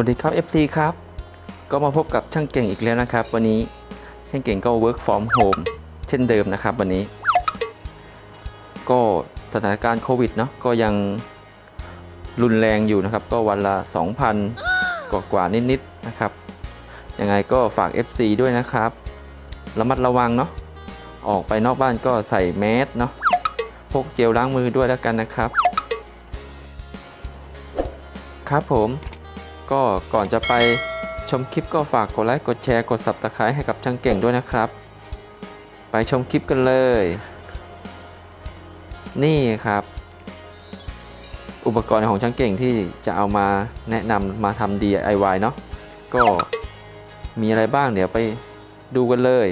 วัสดีครับ FC ครับ ก็มาพบกับช่างเก่งอีกแล้วนะครับ วันนี้ช่างเก่งก็ work from home เช่นเดิมนะครับ วันนี้ ก็สถานการณ์โควิดเนาะก็ยังรุนแรงอยู่นะครับ ก็วันละ 2,000 กว่ากว่านิดๆนะครับยังไงก็ฝาก FC ด้วยนะครับระมัดระวังเนาะออกไปนอกบ้านก็ใส่แมสเนาะพกเจลล้างมือด้วยแล้วกันนะครับ ครับผม ก็ก่อนจะไปชมคลิปก็ฝากกดไลค์กดแชร์กด subscribe ให้กับช่างเก่งด้วยนะครับ ไปชมคลิปกันเลย นี่ครับ อุปกรณ์ของช่างเก่งที่จะเอามาแนะนำมาทำ DIY เนาะก็มีอะไรบ้างเดี๋ยวไปดูกันเลย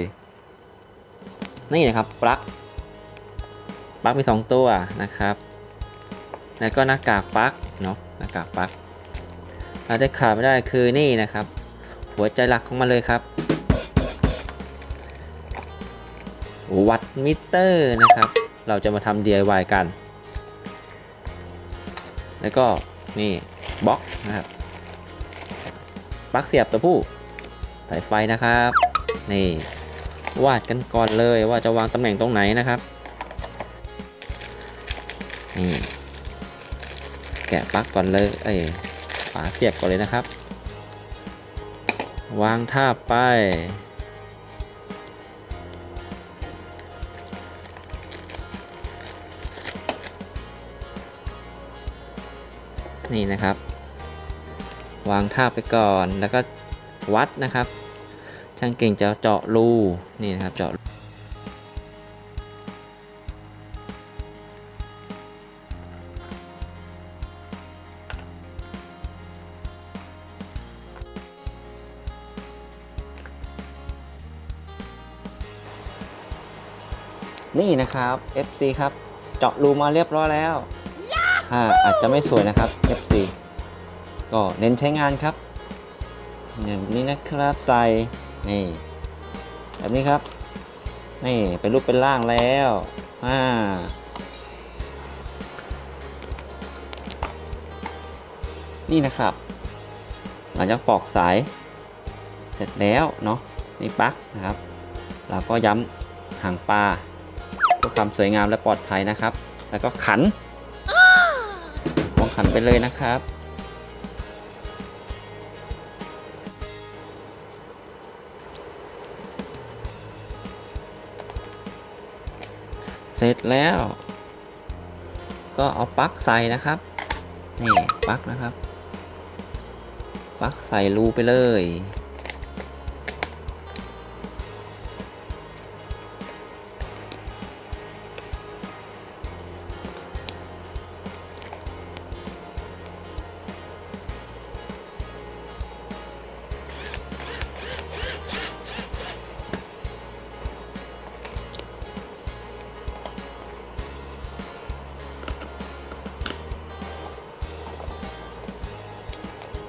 นี่นะครับปลั๊กปลั๊กมี 2 ตัวนะครับ แล้วก็หน้ากากปลั๊กเนาะหน้ากากปลั๊ก เราได้ขาดไม่ได้คือนี่นะครับ หัวใจหลักของมันเลยครับ วัดมิเตอร์นะครับ เราจะมาทำ DIY กัน แล้วก็นี่บล็อกนะครับปลั๊กเสียบตัวผู้สายไฟนะครับ นี่ วาดกันก่อนเลยว่าจะวางตำแหน่งตรงไหนนะครับนี่แกะปลั๊กก่อนเลย เอ้ย ฝาเสียบก่อนเลยนะครับ วางทาบไป นี่นะครับ วางทาบไปก่อนแล้วก็วัดนะครับ ช่างเก่งจะเจาะรูนี่นะครับเจาะ นี่นะครับ FC ครับ เจาะรูมาเรียบร้อยแล้วอ่าอาจจะไม่สวยนะครับ FC ก็เน้นใช้งานครับ อย่างนี้นะครับใส่นี่แบบนี้ครับ นี่เป็นรูปเป็นร่างแล้วอ่านี่นะครับ หลังจากปอกสาย เสร็จแล้วเนาะนี่ปลั๊กนะครับ เราก็ย้ำหางปลา พื่อความสวยงามและปลอดภัยนะครับ แล้วก็ขันวางขันไปเลยนะครับ เสร็จแล้ว ก็เอาปลั๊กใส่นะครับนี่ปลั๊กนะครับปลั๊กใส่รูไปเลย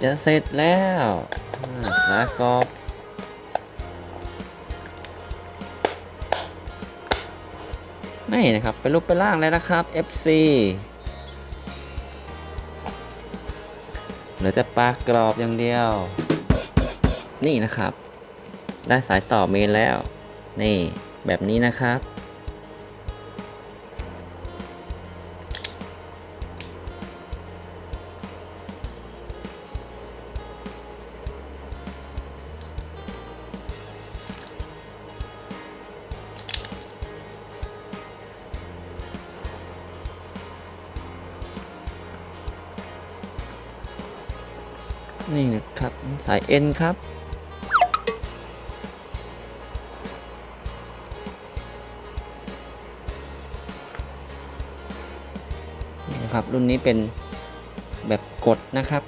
จะเสร็จแล้วอ่าแล้วก็นี่นะครับ เป็นรูปเป็นร่างแล้วนะครับ FC เหลือแต่ปลากรอบอย่างเดียว นี่นะครับ ได้สายต่อเมนแล้ว นี่แบบนี้นะครับ นี่นะครับ สายเอ็นครับ นี่นะครับ รุ่นนี้เป็นแบบกดนะครับ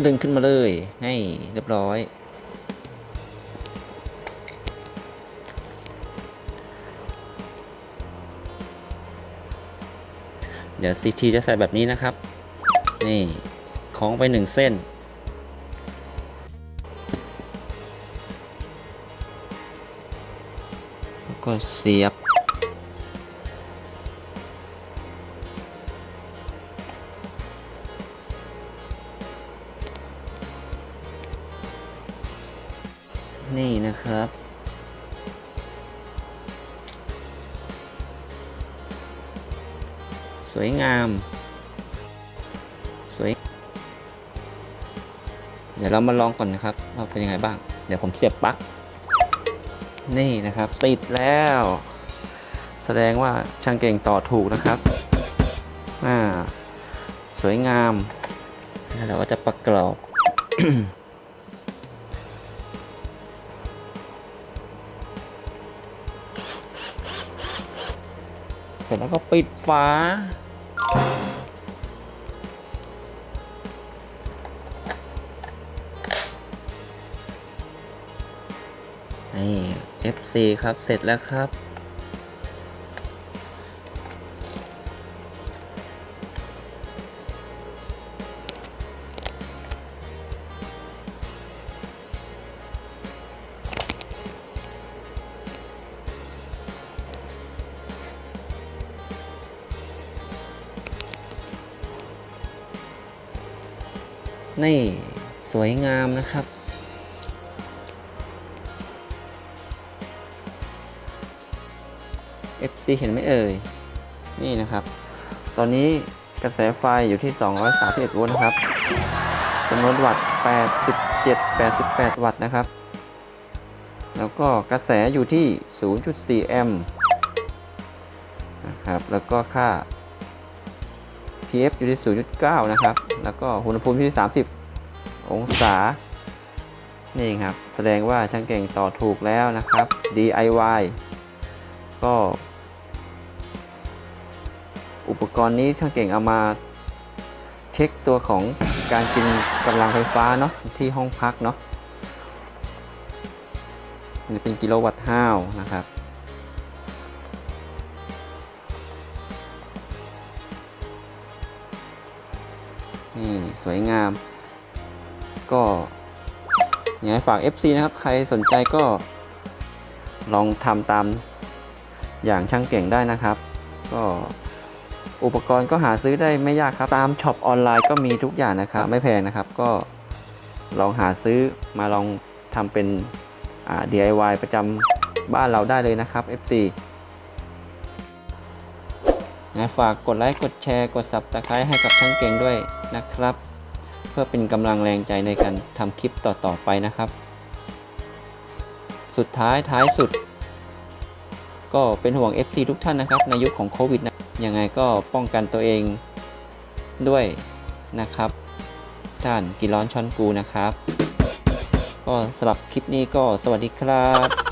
็ดึงขึ้นมาเลยให้เรียบร้อย เดี๋ยวซีทีจะใส่แบบนี้นะครับ นี่คล้องไปหนึ่งเส้นแล้วก็เสียบ นี่นะครับ สวยงาม สวย เดี๋ยวเรามาลองก่อนนะครับว่าเป็นยังไงบ้าง เดี๋ยวผมเสียบปลั๊กนี่นะครับ ติดแล้ว แสดงว่าช่างเก่งต่อถูกนะครับอ่าสวยงามแล้วเราก็จะประกรอบ ร็จแล้วก็ปิดฝา นี่ FC ครับ เสร็จแล้วครับ นี่สวยงามนะครับ FC เห็นไหมเอ่ย นี่นะครับ ตอนนี้กระแสไฟอยู่ที่ 231 โวลต์นะครับจำนวนวัตต์ 87 88 วัตต์นะครับ แล้วก็กระแสอยู่ที่ 0.4 แอมป์นะครับ แล้วก็ค่า PF อยู่ที่ 0.9 นะครับ แล้วก็อุณหภูมิที่ 30 องศา นี่ครับ แสดงว่าช่างเก่งต่อถูกแล้วนะครับ DIY ก็ อุปกรณ์นี้ช่างเก่งเอามาเช็คตัวของการกินกำลังไฟฟ้าเนาะที่ห้องพักเนาะนี่เป็นกิโลวัตต์ห้าวนะครับ นี่สวยงาม ก็อยากให้ฝาก FC นะครับ ใครสนใจก็ลองทำตามอย่างช่างเก่งได้นะครับ ก็อุปกรณ์ก็หาซื้อได้ไม่ยากครับ ตามช็อปออนไลน์ก็มีทุกอย่างนะครับ ไม่แพงนะครับ ก็ลองหาซื้อมาลองทำเป็น DIY ประจำบ้านเราได้เลยนะครับ FC นะฝากกดไลค์กดแชร์กด Subscribe ให้กับช่างเก่งด้วยนะครับ เพื่อเป็นกำลังแรงใจในการทำคลิปต่อๆไปนะครับ สุดท้ายท้ายสุด ก็เป็นห่วง FC ทุกท่านนะครับ ในยุคของโควิดนะยังไงก็ป้องกันตัวเองด้วยนะครับท่านกินร้อนช้อนกูนะครับ ก็สำหรับคลิปนี้ก็สวัสดีครับ